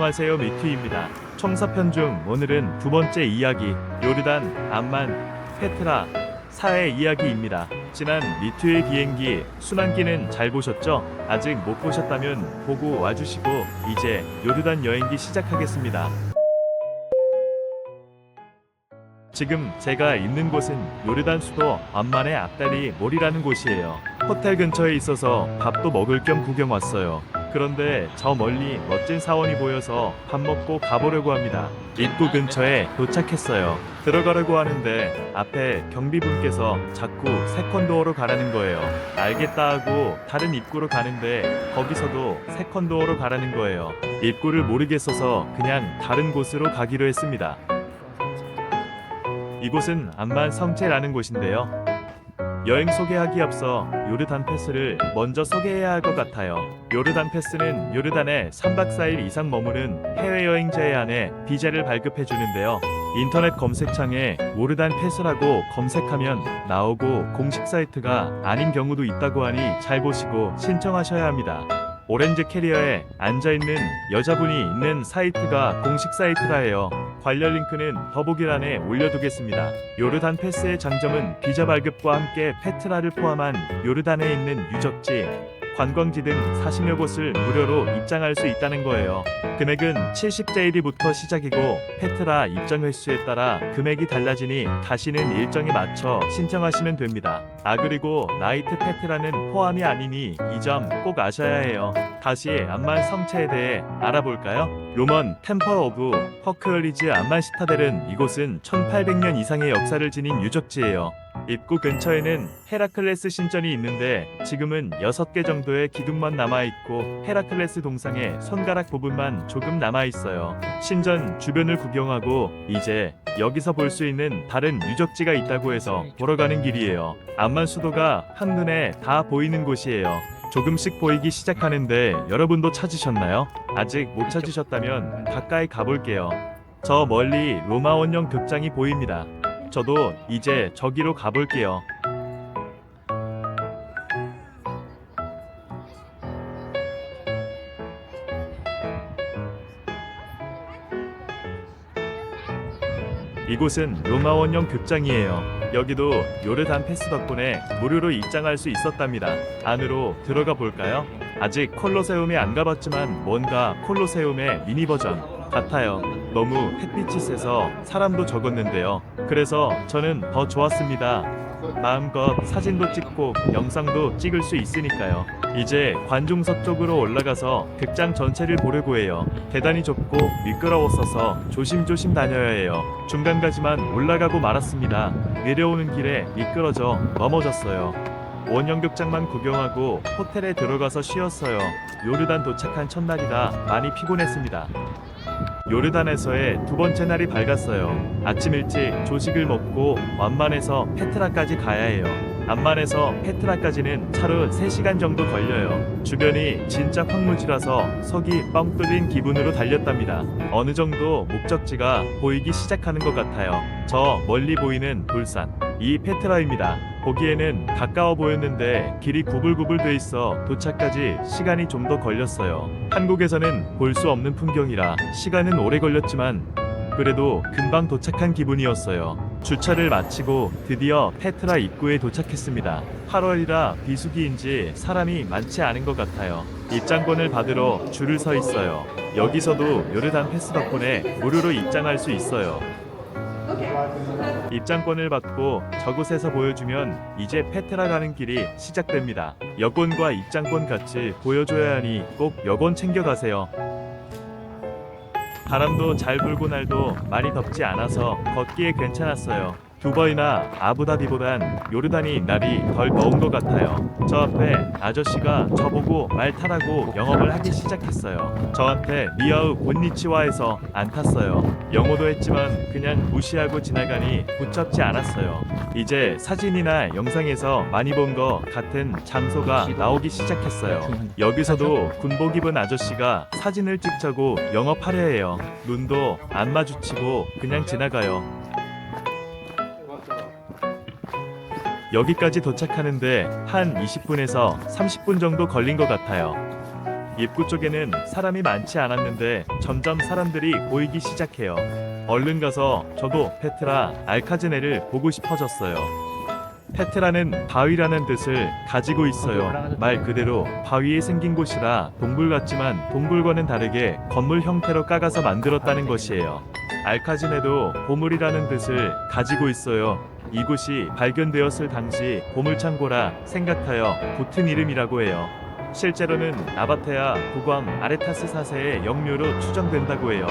안녕하세요 미투입니다. 청사편 중 오늘은 두 번째 이야기 요르단, 암만, 페트라, 사의 이야기입니다. 지난 미투의 비행기 순환기는 잘 보셨죠? 아직 못 보셨다면 보고 와주시고 이제 요르단 여행기 시작하겠습니다. 지금 제가 있는 곳은 요르단 수도 암만의 앞다리 몰이라는 곳이에요. 호텔 근처에 있어서 밥도 먹을 겸 구경 왔어요. 그런데 저 멀리 멋진 사원이 보여서 밥 먹고 가보려고 합니다. 입구 근처에 도착했어요. 들어가려고 하는데 앞에 경비분께서 자꾸 세컨도어로 가라는 거예요. 알겠다 하고 다른 입구로 가는데 거기서도 세컨도어로 가라는 거예요. 입구를 모르겠어서 그냥 다른 곳으로 가기로 했습니다. 이곳은 암만 성체라는 곳인데요. 여행 소개하기 앞서 요르단 패스를 먼저 소개해야 할 것 같아요. 요르단 패스는 요르단에 3박 4일 이상 머무는 해외여행자에 한해 비자를 발급해 주는데요. 인터넷 검색창에 요르단 패스라고 검색하면 나오고 공식 사이트가 아닌 경우도 있다고 하니 잘 보시고 신청하셔야 합니다. 오렌지 캐리어에 앉아있는 여자분이 있는 사이트가 공식 사이트라 해요. 관련 링크는 더보기란에 올려두겠습니다. 요르단 패스의 장점은 비자 발급과 함께 페트라를 포함한 요르단에 있는 유적지, 관광지 등 40여 곳을 무료로 입장할 수 있다는 거예요. 금액은 70제이리부터 시작이고 페트라 입장 횟수에 따라 금액이 달라지니 가시는 일정에 맞춰 신청하시면 됩니다. 아 그리고 나이트 페트라는 포함이 아니니 이 점 꼭 아셔야 해요. 다시 암만 성체에 대해 알아볼까요? 로먼 템퍼 오브 허크얼리즈 암만 시타델은 이곳은 1800년 이상의 역사를 지닌 유적지예요. 입구 근처에는 헤라클레스 신전이 있는데 지금은 6개 정도의 기둥만 남아있고 헤라클레스 동상의 손가락 부분만 조금 남아있어요. 신전 주변을 구경하고 이제 여기서 볼 수 있는 다른 유적지가 있다고 해서 보러 가는 길이에요. 암만 수도가 한눈에 다 보이는 곳이에요. 조금씩 보이기 시작하는데 여러분도 찾으셨나요? 아직 못 찾으셨다면 가까이 가볼게요. 저 멀리 로마 원형 극장이 보입니다. 저도 이제 저기로 가볼게요. 이곳은 로마 원형 극장이에요. 여기도 요르단 패스 덕분에 무료로 입장할 수 있었답니다. 안으로 들어가 볼까요? 아직 콜로세움에 안 가봤지만 뭔가 콜로세움의 미니 버전 같아요. 너무 햇빛이 세서 사람도 적었는데요. 그래서 저는 더 좋았습니다. 마음껏 사진도 찍고 영상도 찍을 수 있으니까요. 이제 관중석 쪽으로 올라가서 극장 전체를 보려고 해요. 대단히 좁고 미끄러웠어서 조심조심 다녀야 해요. 중간까지만 올라가고 말았습니다. 내려오는 길에 미끄러져 넘어졌어요. 원형극장만 구경하고 호텔에 들어가서 쉬었어요. 요르단 도착한 첫날이라 많이 피곤했습니다. 요르단에서의 두 번째 날이 밝았어요. 아침 일찍 조식을 먹고 완만에서 페트라까지 가야 해요. 암만에서 페트라까지는 차로 3시간 정도 걸려요. 주변이 진짜 황무지라서 속이 뻥 뚫린 기분으로 달렸답니다. 어느 정도 목적지가 보이기 시작하는 것 같아요. 저 멀리 보이는 돌산. 이 페트라입니다. 보기에는 가까워 보였는데 길이 구불구불 돼 있어 도착까지 시간이 좀 더 걸렸어요. 한국에서는 볼 수 없는 풍경이라 시간은 오래 걸렸지만 그래도 금방 도착한 기분이었어요. 주차를 마치고 드디어 페트라 입구에 도착했습니다. 8월이라 비수기인지 사람이 많지 않은 것 같아요. 입장권을 받으러 줄을 서 있어요. 여기서도 요르단 패스 덕분에 무료로 입장할 수 있어요. 입장권을 받고 저곳에서 보여주면 이제 페트라 가는 길이 시작됩니다. 여권과 입장권 같이 보여줘야 하니 꼭 여권 챙겨가세요. 바람도 잘 불고 날도 많이 덥지 않아서 걷기에 괜찮았어요. 두바이나 아부다비보단 요르단이 날이 덜 더운 것 같아요. 저 앞에 아저씨가 저보고 말 타라고 영업을 하기 시작했어요. 저한테 미아우 곤니치와에서 안 탔어요. 영어도 했지만 그냥 무시하고 지나가니 붙잡지 않았어요. 이제 사진이나 영상에서 많이 본것 같은 장소가 나오기 시작했어요. 여기서도 군복 입은 아저씨가 사진을 찍자고 영업하려 해요. 눈도 안 마주치고 그냥 지나가요. 여기까지 도착하는데 한 20분에서 30분 정도 걸린 것 같아요. 입구 쪽에는 사람이 많지 않았는데 점점 사람들이 보이기 시작해요. 얼른 가서 저도 페트라 알카즈네를 보고 싶어졌어요. 페트라는 바위라는 뜻을 가지고 있어요. 말 그대로 바위에 생긴 곳이라 동굴 같지만 동굴과는 다르게 건물 형태로 까가서 만들었다는 것이에요. 알카즈네도 보물이라는 뜻을 가지고 있어요. 이곳이 발견되었을 당시 보물창고라 생각하여 붙은 이름이라고 해요. 실제로는 나바테아 국왕 아레타스 4세의 영묘로 추정된다고 해요.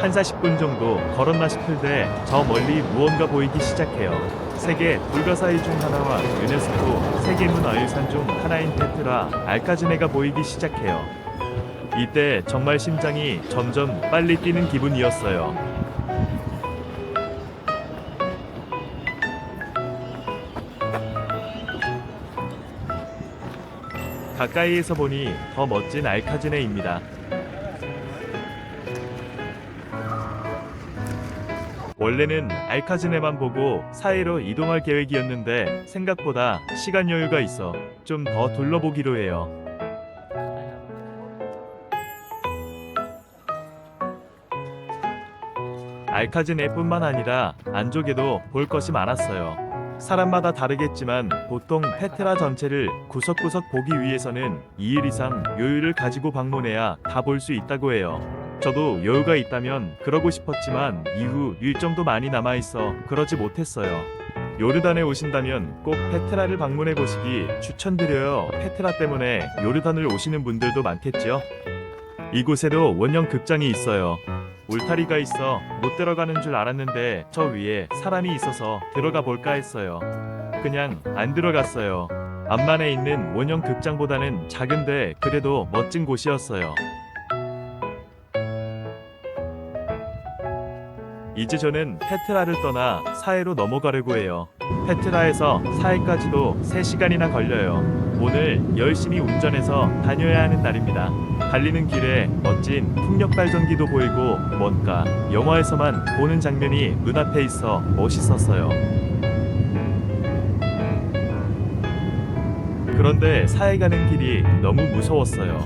한 40분 정도 걸었나 싶을 때 저 멀리 무언가 보이기 시작해요. 세계 불가사의 중 하나와 유네스코 세계문화유산 중 하나인 페트라 알카즈네가 보이기 시작해요. 이때 정말 심장이 점점 빨리 뛰는 기분이었어요. 가까이에서 보니 더 멋진 알카즈네입니다. 원래는 알카즈네만 보고 사이로 이동할 계획이었는데 생각보다 시간 여유가 있어 좀 더 둘러보기로 해요. 알카즈네뿐만 아니라 안쪽에도 볼 것이 많았어요. 사람마다 다르겠지만 보통 페트라 전체를 구석구석 보기 위해서는 2일 이상 여유를 가지고 방문해야 다 볼 수 있다고 해요. 저도 여유가 있다면 그러고 싶었지만 이후 일정도 많이 남아 있어 그러지 못했어요. 요르단에 오신다면 꼭 페트라를 방문해 보시기 추천드려요. 페트라 때문에 요르단을 오시는 분들도 많겠죠. 이곳에도 원형 극장이 있어요. 울타리가 있어 못 들어가는 줄 알았는데 저 위에 사람이 있어서 들어가 볼까 했어요. 그냥 안 들어갔어요. 앞만에 있는 원형 극장보다는 작은데 그래도 멋진 곳이었어요. 이제 저는 페트라를 떠나 사해로 넘어가려고 해요. 페트라에서 사해까지도 3시간이나 걸려요. 오늘 열심히 운전해서 다녀야 하는 날입니다. 달리는 길에 멋진 풍력 발전기도 보이고 뭔가 영화에서만 보는 장면이 눈앞에 있어 멋있었어요. 그런데 사해 가는 길이 너무 무서웠어요.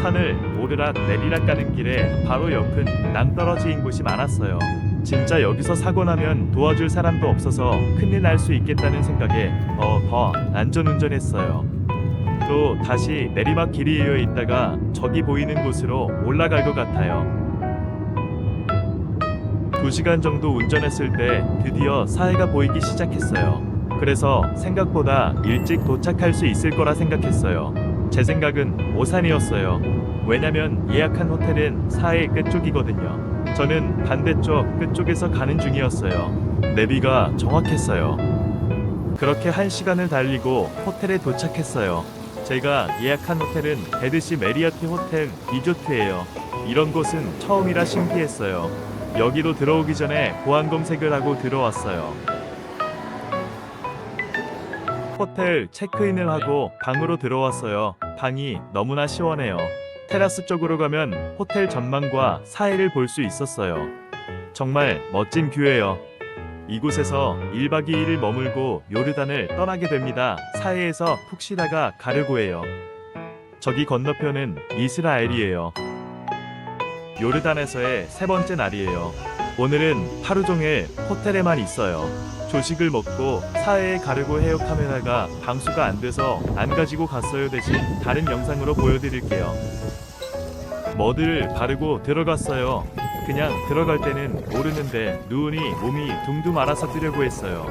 산을 오르락 내리락 가는 길에 바로 옆은 낭떠러지인 곳이 많았어요. 진짜 여기서 사고 나면 도와줄 사람도 없어서 큰일 날 수 있겠다는 생각에 더 더 안전운전했어요. 또 다시 내리막 길이 이어 있다가 저기 보이는 곳으로 올라갈 것 같아요. 2시간 정도 운전했을 때 드디어 사해가 보이기 시작했어요. 그래서 생각보다 일찍 도착할 수 있을 거라 생각했어요. 제 생각은 오산이었어요. 왜냐면 예약한 호텔은 사해 끝쪽이거든요. 저는 반대쪽 끝쪽에서 가는 중이었어요. 내비가 정확했어요. 그렇게 한 시간을 달리고 호텔에 도착했어요. 제가 예약한 호텔은 베드시 메리어티 호텔 리조트예요. 이런 곳은 처음이라 신기했어요. 여기로 들어오기 전에 보안 검색을 하고 들어왔어요. 호텔 체크인을 하고 방으로 들어왔어요. 방이 너무나 시원해요. 테라스 쪽으로 가면 호텔 전망과 사해를 볼 수 있었어요. 정말 멋진 뷰예요. 이곳에서 1박 2일을 머물고 요르단을 떠나게 됩니다. 사해에서 푹 쉬다가 가려고 해요. 저기 건너편은 이스라엘이에요. 요르단에서의 세 번째 날이에요. 오늘은 하루 종일 호텔에만 있어요. 조식을 먹고 사해에 가려고 해요 카메라가 방수가 안 돼서 안 가지고 갔어요 대신 다른 영상으로 보여드릴게요. 머드를 바르고 들어갔어요. 그냥 들어갈 때는 모르는데 눈이 몸이 둥둥 말아서 뜨려고 했어요.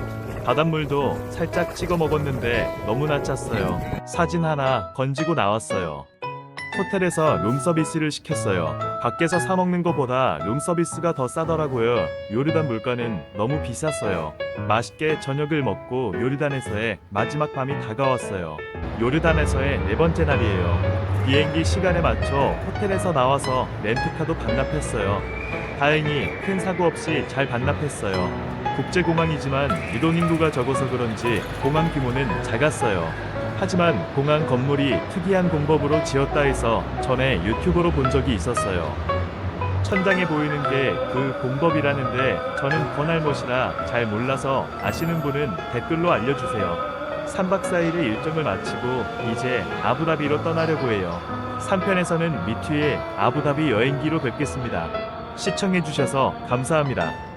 바닷물도 살짝 찍어 먹었는데 너무나 짰어요. 사진 하나 건지고 나왔어요. 호텔에서 룸서비스를 시켰어요. 밖에서 사 먹는 것보다 룸서비스가 더 싸더라고요. 요르단 물가는 너무 비쌌어요. 맛있게 저녁을 먹고 요르단에서의 마지막 밤이 다가왔어요. 요르단에서의 네 번째 날이에요. 비행기 시간에 맞춰 호텔에서 나와서 렌트카도 반납했어요. 다행히 큰 사고 없이 잘 반납했어요. 국제공항이지만 이동 인구가 적어서 그런지 공항 규모는 작았어요. 하지만 공항 건물이 특이한 공법으로 지었다 해서 전에 유튜브로 본 적이 있었어요. 천장에 보이는 게 그 공법이라는데 저는 권할못이라 잘 몰라서 아시는 분은 댓글로 알려주세요. 3박 4일의 일정을 마치고 이제 아부다비로 떠나려고 해요. 3편에서는 미튜의 아부다비 여행기로 뵙겠습니다. 시청해주셔서 감사합니다.